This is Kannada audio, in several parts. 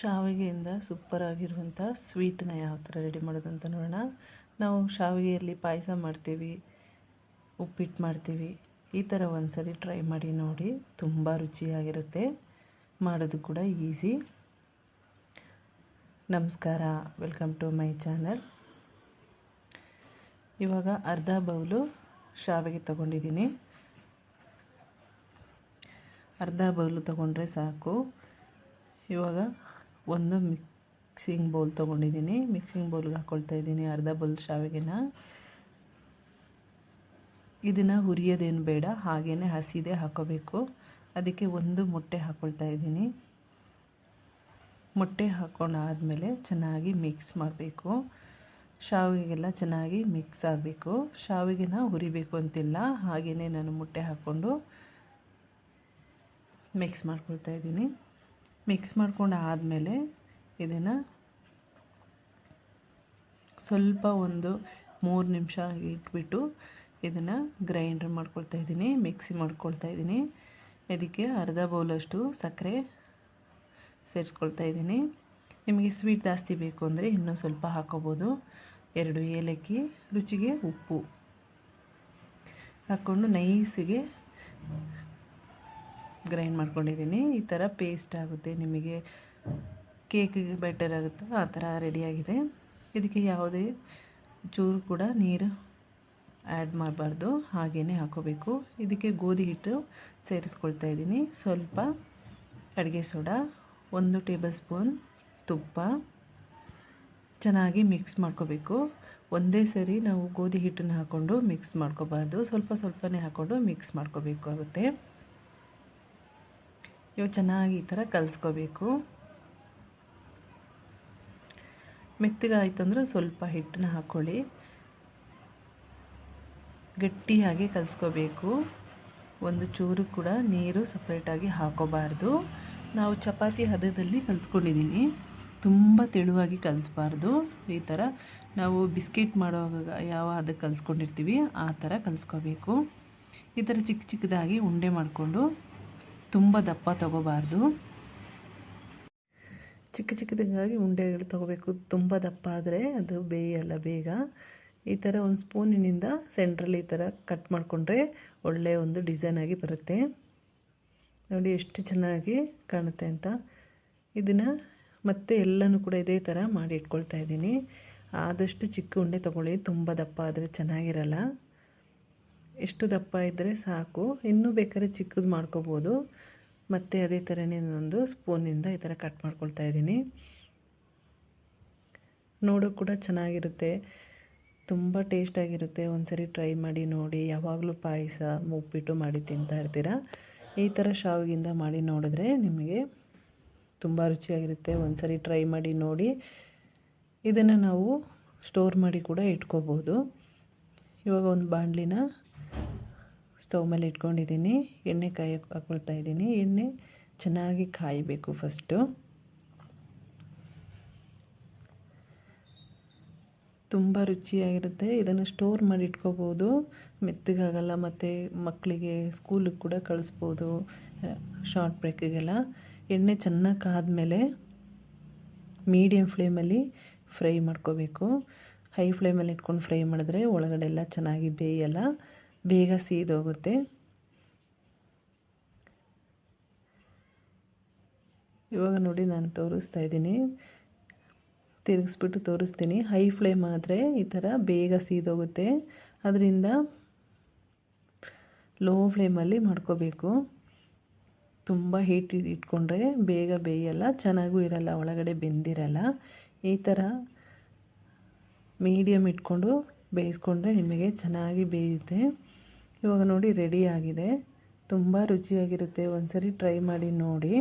ಶಾವಿಗೆಯಿಂದ ಸೂಪರಾಗಿರುವಂಥ ಸ್ವೀಟನ್ನ ಯಾವ ಥರ ರೆಡಿ ಮಾಡೋದು ಅಂತ ನೋಡೋಣ. ನಾವು ಶಾವಿಗೆಯಲ್ಲಿ ಪಾಯಸ ಮಾಡ್ತೀವಿ, ಉಪ್ಪಿಟ್ಟು ಮಾಡ್ತೀವಿ, ಈ ಥರ ಒಂದು ಸರಿ ಟ್ರೈ ಮಾಡಿ ನೋಡಿ ತುಂಬ ರುಚಿಯಾಗಿರುತ್ತೆ. ಮಾಡೋದು ಕೂಡ ಈಸಿ ನಮಸ್ಕಾರ ವೆಲ್ಕಮ್ ಟು ಮೈ ಚಾನಲ್ ಇವಾಗ ಅರ್ಧ ಬೌಲು ಶಾವಿಗೆ ತಗೊಂಡಿದ್ದೀನಿ. ಅರ್ಧ ಬೌಲು ತಗೊಂಡ್ರೆ ಸಾಕು. ಇವಾಗ ಒಂದು ಮಿಕ್ಸಿಂಗ್ ಬೌಲ್ ತೊಗೊಂಡಿದ್ದೀನಿ. ಮಿಕ್ಸಿಂಗ್ ಬೌಲ್ಗೆ ಹಾಕ್ಕೊಳ್ತಾ ಇದ್ದೀನಿ ಅರ್ಧ ಬೌಲ್ ಶಾವಿಗೆನ. ಇದನ್ನು ಹುರಿಯೋದೇನು ಬೇಡ ಹಾಗೇ ಹಸಿದೆ ಹಾಕೋಬೇಕು. ಅದಕ್ಕೆ ಒಂದು ಮೊಟ್ಟೆ ಹಾಕ್ಕೊಳ್ತಾ ಇದ್ದೀನಿ. ಮೊಟ್ಟೆ ಹಾಕ್ಕೊಂಡಾದಮೇಲೆ ಚೆನ್ನಾಗಿ ಮಿಕ್ಸ್ ಮಾಡಬೇಕು. ಶಾವಿಗೆಲ್ಲ ಚೆನ್ನಾಗಿ ಮಿಕ್ಸ್ ಆಗಬೇಕು. ಶಾವಿಗೆನ ಹುರಿಬೇಕು ಅಂತಿಲ್ಲ ಹಾಗೆಯೇ ನಾನು ಮೊಟ್ಟೆ ಹಾಕ್ಕೊಂಡು ಮಿಕ್ಸ್ ಮಾಡ್ಕೊಳ್ತಾ ಇದ್ದೀನಿ. ಮಿಕ್ಸ್ ಮಾಡ್ಕೊಂಡು ಆದಮೇಲೆ ಇದನ್ನು ಸ್ವಲ್ಪ ಒಂದು ಮೂರು ನಿಮಿಷ ಇಟ್ಬಿಟ್ಟು ಇದನ್ನು ಗ್ರೈಂಡರ್ ಮಾಡ್ಕೊಳ್ತಾ ಇದ್ದೀನಿ, ಮಿಕ್ಸಿ ಮಾಡ್ಕೊಳ್ತಾ ಇದ್ದೀನಿ. ಇದಕ್ಕೆ ಅರ್ಧ ಬೌಲಷ್ಟು ಸಕ್ಕರೆ ಸೇರಿಸ್ಕೊಳ್ತಾ ಇದ್ದೀನಿ. ನಿಮಗೆ ಸ್ವೀಟ್ ಜಾಸ್ತಿ ಬೇಕು ಅಂದರೆ ಇನ್ನೂ ಸ್ವಲ್ಪ ಹಾಕೋಬೋದು. ಎರಡು ಏಲಕ್ಕಿ, ರುಚಿಗೆ ಉಪ್ಪು ಹಾಕ್ಕೊಂಡು ನೈಸಿಗೆ ಗ್ರೈಂಡ್ ಮಾಡ್ಕೊಂಡಿದ್ದೀನಿ. ಈ ಥರ ಪೇಸ್ಟ್ ಆಗುತ್ತೆ. ನಿಮಗೆ ಕೇಕಿಗೆ ಬೆಟರ್ ಆಗುತ್ತೋ ಆ ಥರ ರೆಡಿಯಾಗಿದೆ ಇದಕ್ಕೆ ಯಾವುದೇ ಚೂರು ಕೂಡ ನೀರು ಆ್ಯಡ್ ಮಾಡಬಾರ್ದು. ಹಾಗೇ ಹಾಕೋಬೇಕು. ಇದಕ್ಕೆ ಗೋಧಿ ಹಿಟ್ಟು ಸೇರಿಸ್ಕೊಳ್ತಾ ಇದ್ದೀನಿ. ಸ್ವಲ್ಪ ಅಡುಗೆ ಸೋಡಾ, ಒಂದು ಟೇಬಲ್ ಸ್ಪೂನ್ ತುಪ್ಪ. ಚೆನ್ನಾಗಿ ಮಿಕ್ಸ್ ಮಾಡ್ಕೋಬೇಕು. ಒಂದೇ ಸರಿ ನಾವು ಗೋಧಿ ಹಿಟ್ಟನ್ನು ಹಾಕ್ಕೊಂಡು ಮಿಕ್ಸ್ ಮಾಡ್ಕೋಬಾರ್ದು. ಸ್ವಲ್ಪ ಸ್ವಲ್ಪನೇ ಹಾಕ್ಕೊಂಡು ಮಿಕ್ಸ್ ಮಾಡ್ಕೋಬೇಕು ಆಗುತ್ತೆ. ಇವು ಚೆನ್ನಾಗಿ ಈ ಥರ ಕಲಿಸ್ಕೋಬೇಕು. ಮೆತ್ತಗಾಯ್ತಂದ್ರೆ ಸ್ವಲ್ಪ ಹಿಟ್ಟನ್ನ ಹಾಕ್ಕೊಳ್ಳಿ. ಗಟ್ಟಿಯಾಗಿ ಕಲಿಸ್ಕೋಬೇಕು. ಒಂದು ಚೂರು ಕೂಡ ನೀರು ಸಪ್ರೇಟಾಗಿ ಹಾಕೋಬಾರ್ದು. ನಾವು ಚಪಾತಿ ಹದದಲ್ಲಿ ಕಲಿಸ್ಕೊಂಡಿದ್ದೀನಿ ತುಂಬ ತೆಳುವಾಗಿ ಕಲಿಸ್ಬಾರ್ದು. ಈ ಥರ ನಾವು ಬಿಸ್ಕೆಟ್ ಮಾಡುವಾಗ ಯಾವ ಅದಕ್ಕೆ ಕಲಿಸ್ಕೊಂಡಿರ್ತೀವಿ, ಆ ಥರ ಕಲಿಸ್ಕೋಬೇಕು. ಈ ಥರ ಚಿಕ್ಕ ಚಿಕ್ಕದಾಗಿ ಉಂಡೆ ಮಾಡಿಕೊಂಡು ತುಂಬ ದಪ್ಪ ತಗೋಬಾರ್ದು. ಚಿಕ್ಕ ಚಿಕ್ಕದಾಗಿ ಉಂಡೆಗಳು ತಗೋಬೇಕು. ತುಂಬ ದಪ್ಪ ಆದರೆ ಅದು ಬೇಯಲ್ಲ ಬೇಗ. ಈ ಥರ ಒಂದು ಸ್ಪೂನಿನಿಂದ ಸೆಂಟ್ರಲ್ಲಿ ಈ ಥರ ಕಟ್ ಮಾಡಿಕೊಂಡ್ರೆ ಒಳ್ಳೆಯ ಒಂದು ಡಿಸೈನ್ ಆಗಿ ಬರುತ್ತೆ. ನೋಡಿ ಎಷ್ಟು ಚೆನ್ನಾಗಿ ಕಾಣುತ್ತೆ ಅಂತ. ಇದನ್ನು ಮತ್ತೆ ಎಲ್ಲನೂ ಕೂಡ ಇದೇ ಥರ ಮಾಡಿ ಇಟ್ಕೊಳ್ತಾ ಇದ್ದೀನಿ. ಆದಷ್ಟು ಚಿಕ್ಕ ಉಂಡೆ ತೊಗೊಳ್ಳಿ. ತುಂಬ ದಪ್ಪ ಆದರೆ ಚೆನ್ನಾಗಿರಲ್ಲ. ಎಷ್ಟು ದಪ್ಪ ಇದ್ದರೆ ಸಾಕು. ಇನ್ನೂ ಬೇಕಾದ್ರೆ ಚಿಕ್ಕದು ಮಾಡ್ಕೋಬೋದು. ಮತ್ತು ಅದೇ ಥರನೇ ಒಂದು ಸ್ಪೂನಿಂದ ಈ ಥರ ಕಟ್ ಮಾಡ್ಕೊಳ್ತಾ ಇದ್ದೀನಿ. ನೋಡೋಕೆ ಕೂಡ ಚೆನ್ನಾಗಿರುತ್ತೆ. ತುಂಬ ಟೇಸ್ಟಾಗಿರುತ್ತೆ. ಒಂದು ಸರಿ ಟ್ರೈ ಮಾಡಿ ನೋಡಿ. ಯಾವಾಗಲೂ ಪಾಯಸ, ಉಪ್ಪಿಟ್ಟು ಮಾಡಿ ತಿಂತಾ ಇರ್ತೀರ? ಈ ಥರ ಶಾವಿಗಿಂದ ಮಾಡಿ ನೋಡಿದ್ರೆ ನಿಮಗೆ ತುಂಬ ರುಚಿಯಾಗಿರುತ್ತೆ. ಒಂದು ಸರಿ ಟ್ರೈ ಮಾಡಿ ನೋಡಿ. ಇದನ್ನು ನಾವು ಸ್ಟೋರ್ ಮಾಡಿ ಕೂಡ ಇಟ್ಕೋಬೋದು. ಇವಾಗ ಒಂದು ಬಾಣಲಿನ ಸ್ಟವ್ ಮೇಲೆ ಇಟ್ಕೊಂಡಿದ್ದೀನಿ. ಎಣ್ಣೆ ಕಾಯಿ ಹಾಕ್ಕೊಳ್ತಾ ಇದ್ದೀನಿ. ಎಣ್ಣೆ ಚೆನ್ನಾಗಿ ಕಾಯಬೇಕು ಫಸ್ಟು. ತುಂಬ ರುಚಿಯಾಗಿರುತ್ತೆ. ಇದನ್ನು ಸ್ಟೋರ್ ಮಾಡಿ ಇಟ್ಕೋಬೋದು. ಮೆತ್ತಗಾಗಲ್ಲ ಮತ್ತು ಮಕ್ಕಳಿಗೆ ಸ್ಕೂಲಿಗೆ ಕೂಡ ಕಳಿಸ್ಬೋದು, ಶಾರ್ಟ್ ಬ್ರೇಕಿಗೆಲ್ಲ. ಎಣ್ಣೆ ಚೆನ್ನಾಗಿ ಕಾದಮೇಲೆ ಮೀಡಿಯಮ್ ಫ್ಲೇಮಲ್ಲಿ ಫ್ರೈ ಮಾಡ್ಕೋಬೇಕು. ಹೈ ಫ್ಲೇಮಲ್ಲಿ ಇಟ್ಕೊಂಡು ಫ್ರೈ ಮಾಡಿದ್ರೆ ಒಳಗಡೆ ಎಲ್ಲ ಚೆನ್ನಾಗಿ ಬೇಯಲ್ಲ. ಬೇಗ ಸೀದೋಗುತ್ತೆ ಇವಾಗ ನೋಡಿ ನಾನು ತೋರಿಸ್ತಾ ಇದ್ದೀನಿ. ತಿರುಗಿಸ್ಬಿಟ್ಟು ತೋರಿಸ್ತೀನಿ. ಹೈ ಫ್ಲೇಮ್ ಆದರೆ ಈ ಥರ ಬೇಗ ಸೀದೋಗುತ್ತೆ ಅದರಿಂದ ಲೋ ಫ್ಲೇಮಲ್ಲಿ ಮಾಡ್ಕೋಬೇಕು. ತುಂಬ ಹೀಟ್ ಇಟ್ಕೊಂಡ್ರೆ ಬೇಗ ಬೇಯಲ್ಲ, ಚೆನ್ನಾಗೂ ಇರಲ್ಲ, ಒಳಗಡೆ ಬೆಂದಿರಲ್ಲ. ಈ ಥರ ಮೀಡಿಯಮ್ ಇಟ್ಕೊಂಡು ಬೇಯಿಸ್ಕೊಂಡ್ರೆ ನಿಮಗೆ ಚೆನ್ನಾಗಿ ಬೇಯುತ್ತೆ. ಇವಾಗ ನೋಡಿ ರೆಡಿ ಆಗಿದೆ. ತುಂಬ ರುಚಿಯಾಗಿರುತ್ತೆ. ಒಂದು ಸರಿ ಟ್ರೈ ಮಾಡಿ ನೋಡಿ.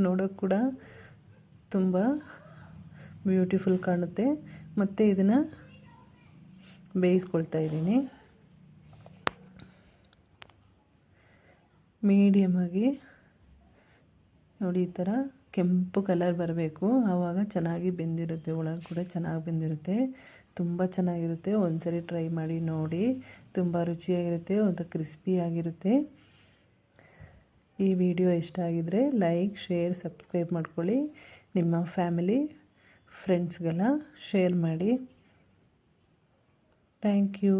ನೋಡೋಕ್ಕೆ ಕೂಡ ತುಂಬ ಬ್ಯೂಟಿಫುಲ್ ಕಾಣುತ್ತೆ. ಮತ್ತು ಇದನ್ನು ಬೇಯಿಸ್ಕೊಳ್ತಾ ಇದ್ದೀನಿ. ಮೀಡಿಯಮಾಗಿ ನೋಡಿ ಈ ಥರ ಕೆಂಪು ಕಲರ್ ಬರಬೇಕು. ಆವಾಗ ಚೆನ್ನಾಗಿ ಬೆಂದಿರುತ್ತೆ. ಒಳಗೆ ಕೂಡ ಚೆನ್ನಾಗಿ ಬೆಂದಿರುತ್ತೆ. ತುಂಬ ಚೆನ್ನಾಗಿರುತ್ತೆ. ಒಂದು ಸರಿ ಟ್ರೈ ಮಾಡಿ ನೋಡಿ. ತುಂಬ ರುಚಿಯಾಗಿರುತ್ತೆ, ಒಂದು ಕ್ರಿಸ್ಪಿಯಾಗಿರುತ್ತೆ. ಈ ವಿಡಿಯೋ ಇಷ್ಟ ಆಗಿದರೆ ಲೈಕ್, ಶೇರ್, ಸಬ್ಸ್ಕ್ರೈಬ್ ಮಾಡ್ಕೊಳ್ಳಿ. ನಿಮ್ಮ ಫ್ಯಾಮಿಲಿ, ಫ್ರೆಂಡ್ಸ್ಗೆಲ್ಲ ಶೇರ್ ಮಾಡಿ. Thank you.